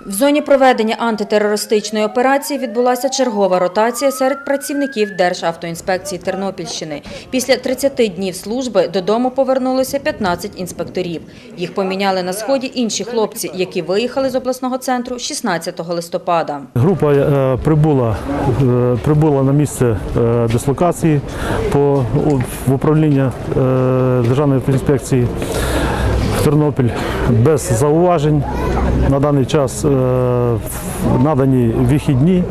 В зоні проведення антитерористичної операції відбулася чергова ротація серед працівників Державтоінспекції Тернопільщини. Після 30 днів служби додому повернулося 15 інспекторів. Їх поміняли на сході інші хлопці, які виїхали з обласного центру 16 листопада. Група е, прибула, е, прибула на місце е, дислокації по, в управління Державної інспекції Тернопіль без зауважень. На даний час е, надані вихідні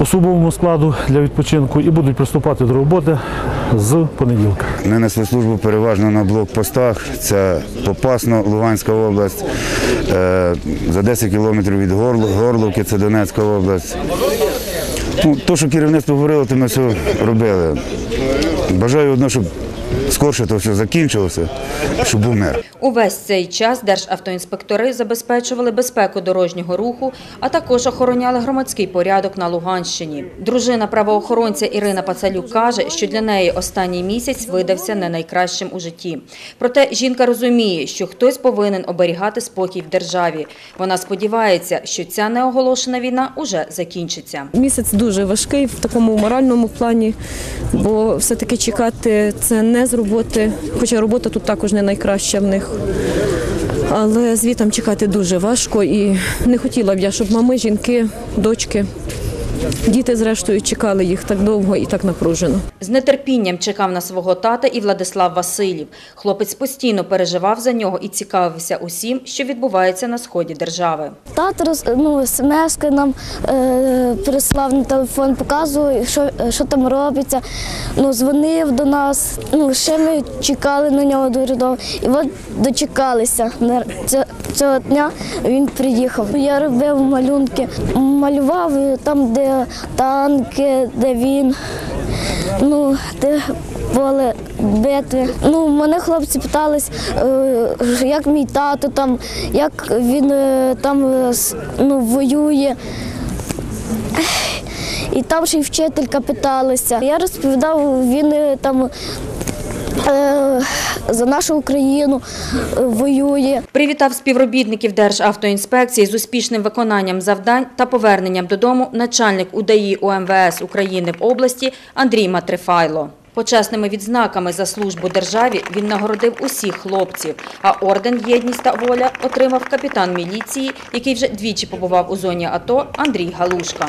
особовому складу для відпочинку і будуть приступати до роботи з понеділка. Ми несли службу переважно на блокпостах. Це Попасно, Луганська область, е, за 10 кілометрів від Горловки, це Донецька область. Ну, то, що керівництво говорило, то ми все робили. Бажаю одно, щоб скорше то все закінчилося, щоб був мир. Увесь цей час державтоінспектори забезпечували безпеку дорожнього руху, а також охороняли громадський порядок на Луганщині. Дружина правоохоронця Ірина Пацалюк каже, що для неї останній місяць видався не найкращим у житті. Проте жінка розуміє, що хтось повинен оберігати спокій в державі. Вона сподівається, що ця неоголошена війна уже закінчиться. Місяць дуже важкий в такому моральному плані, бо все-таки чекати це не з роботи, хоча робота тут також не найкраща в них. Але звітам чекати дуже важко і не хотіла б я, щоб мами, жінки, дочки, діти зрештою чекали їх так довго і так напружено. З нетерпінням чекав на свого тата і Владислав Васильів. Хлопець постійно переживав за нього і цікавився усім, що відбувається на сході держави. Тато роз- ну, смс нам е, прислав на телефон, показував, що, що там робиться. Ну, дзвонив до нас. Ну, ще ми чекали на нього дуже довго. І от дочекалися. Цього дня він приїхав. Я робив малюнки, малював там, де танки, де він. Ну, де поле битви. Ну, мене хлопці питались, е, як мій тато там, як він е, там е, ну, воює. І там ще й вчителька питалася. Я розповідав, він там за нашу Україну е, воює. Привітав співробітників Державтоінспекції з успішним виконанням завдань та поверненням додому начальник УДАІ УМВС України в області Андрій Матрифайло. Почесними відзнаками за службу державі він нагородив усіх хлопців, а орден «Єдність та воля» отримав капітан міліції, який вже двічі побував у зоні АТО Андрій Галушка.